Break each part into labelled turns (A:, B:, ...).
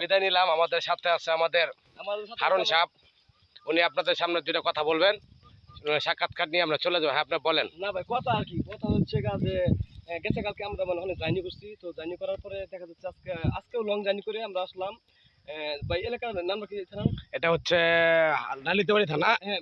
A: বিদায় নিলাম। আমাদের সাথে আছে আমাদের হারুন সাহেব। উনি আপনাদের সামনে দুটো কথা বলবেন। সাক্ষাৎকার নিয়ে আমরা চলে যাব। হ্যাঁ আপনি বলেন।
B: না ভাই কথা আর কি। কথা হচ্ছে যে গেছে কালকে আমরা মানে অনেক জার্নি করছি। তো জার্নি করার পরে দেখা যাচ্ছে আজকে আজকেও লং জার্নি করে আমরা আসলাম। ভাই এলাকার নামটা কি থানা
A: এটা হচ্ছে নালিতাবাড়ি থানা।
B: হ্যাঁ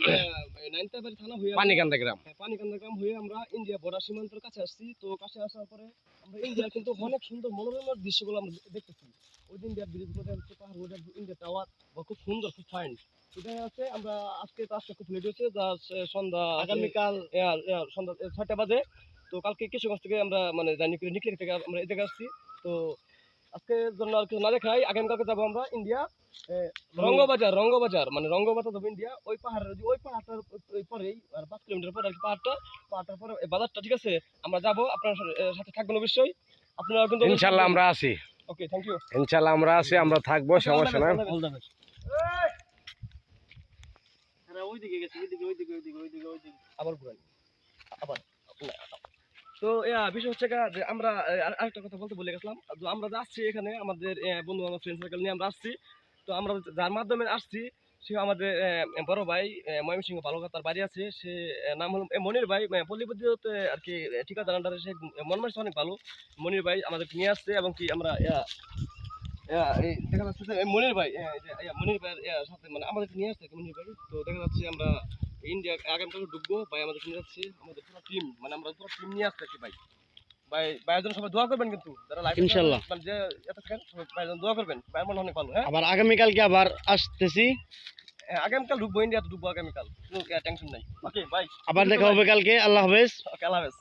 B: নাইনতাবাড়ি থানা হয়ে আমরা-
A: পানিকান্দা গ্রাম।
B: হ্যাঁ, পানিকান্দা গ্রাম হয়ে আমরা ইন্ডিয়া বর্ডার সীমান্তের কাছে আসছি। তো কাছে আসার পরে আমরা ইন্ডিয়ার কিন্তু অনেক সুন্দর মনোরম দৃশ্যগুলো আমরা দেখতেছি। ওই ইন্ডিয়ার ব্রিজ মধ্যে হচ্ছে পাহাড় ওটা ইন্ডিয়া টাওয়ার বা খুব সুন্দর খুব ফাইন এটা আছে আমরা আজকে তো আজকে খুব লেট হয়েছে যা সন্ধ্যা আগামীকাল। সন্ধ্যা ছয়টা বাজে। তো কালকে কিছু কিশোরগঞ্জ থেকে আমরা মানে জানি করে নিকলে থেকে আমরা এদিকে আসছি। তো আজকের জন্য আর কিছু না দেখাই আগামীকালকে যাব আমরা ইন্ডিয়া রঙ্গবাজার রঙ্গবাজার মানে রঙ্গবাজার যাব ইন্ডিয়া ওই পাহাড়ের ওই- ওই পাহাড়টার পরেই আর পাঁচ কিলোমিটার পরে আর কি পাহাড়টা পাহাড়টার পরে বাজারটা ঠিক আছে? আমরা যাব আপনার সাথে- থাকবেন অবশ্যই। আপনারা কিন্তু
A: ইনশাল্লাহ আমরা আছি।
B: ওকে থ্যাংক ইউ
A: ইনশাল্লাহ আমরা আছি আমরা থাকব সমস্যা
B: ওইদিকে আবার ঘুরাই। আবার তো বিষয় হচ্ছে যে আমরা আর- আরেকটা কথা বলতে বলে গেছিলাম। তো আমরা যাচ্ছি এখানে, আমাদের বন্ধু আমার ফ্রেন্ড সার্কেল নিয়ে আমরা আসছি। তো আমরা যার মাধ্যমে আসছি, সে আমাদের বড় ভাই ময়মনসিংহ বালুকা তার বাড়ি আছে। সে নাম হলো মনির ভাই পল্লীপদ্ধিতে আর কি ঠিকাদার আন্ডারে সে মন মানুষ অনেক ভালো। মনির ভাই আমাদেরকে নিয়ে আসছে এবং কি আমরা দেখা যাচ্ছে মনির ভাই মনির ভাইয়ের সাথে মানে আমাদেরকে নিয়ে আসছে, মনির ভাই। তো দেখা যাচ্ছে আমরা ইন্ডিয়া আগামীকাল ডুববো ভাই আমাদের নিয়ে যাচ্ছে আমাদের পুরো টিম মানে আমরা পুরো টিম নিয়ে আসতেছি ভাই। ভাই ভাইয়ের জন্য সবাই দোয়া করবেন কিন্তু যারা লাইভ
C: ইনশাল্লাহ।
B: মানে যে এত থাকেন সবাই ভাইয়ের জন্য দোয়া করবেন ভাই মন অনেক ভালো হ্যাঁ?
C: আবার আগামীকালকে আবার আসতেছি।
B: আগামীকাল ডুববো ইন্ডিয়া ইন্ডিয়াতে ডুববো আগামীকাল কোনো টেনশন নাই। ওকে ভাই
C: আবার দেখা হবে কালকে আল্লাহ হাফেজ।
B: ওকে আল্লাহ হাফেজ।